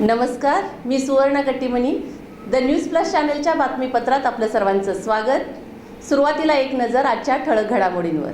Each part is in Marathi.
नमस्कार मी सुवर्ण कट्टीमणी द न्यूज प्लस चॅनलच्या बातमीपत्रात आपलं सर्वांचं स्वागत. सुरुवातीला एक नजर आजच्या ठळक घडामोडींवर.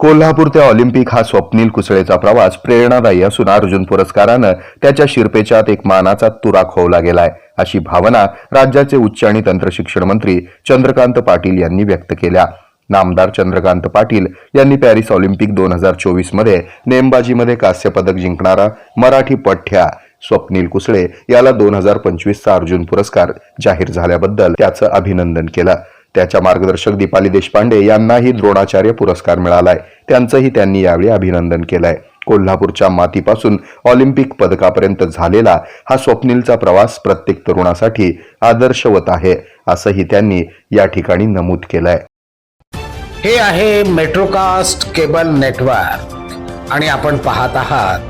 कोल्हापूर ते ऑलिम्पिक हा स्वप्नील कुसळेचा प्रवास प्रेरणादायी असून अर्जुन पुरस्कारानं त्याच्या शिरपेच्यात एक मानाचा तुरा खोवला गेलाय. अशी भावना राज्याचे उच्च आणि तंत्रशिक्षण मंत्री चंद्रकांत पाटील यांनी व्यक्त केल्या. नामदार चंद्रकांत पाटील यांनी पॅरिस ऑलिम्पिक दोन हजार चोवीसमध्ये नेमबाजीमध्ये कांस्य पदक जिंकणारा मराठी पठ्या स्वप्नील कुसळे याला दोन हजार पंचवीसचा अर्जुन पुरस्कार जाहीर झाल्याबद्दल त्याचं अभिनंदन केलं. त्याच्या मार्गदर्शक दीपाली देशपांडे यांनाही द्रोणाचार्य पुरस्कार मिळालाय. त्यांचंही त्यांनी यावेळी अभिनंदन केलंय. कोल्हापूरच्या मातीपासून ऑलिम्पिक पदकापर्यंत झालेला हा स्वप्नीलचा प्रवास प्रत्येक तरुणासाठी आदर्शवत आहे असंही त्यांनी या ठिकाणी नमूद केलंय. हे आहे मेट्रोकास्ट केबल नेटवर्क आणि आपण पाहत आहात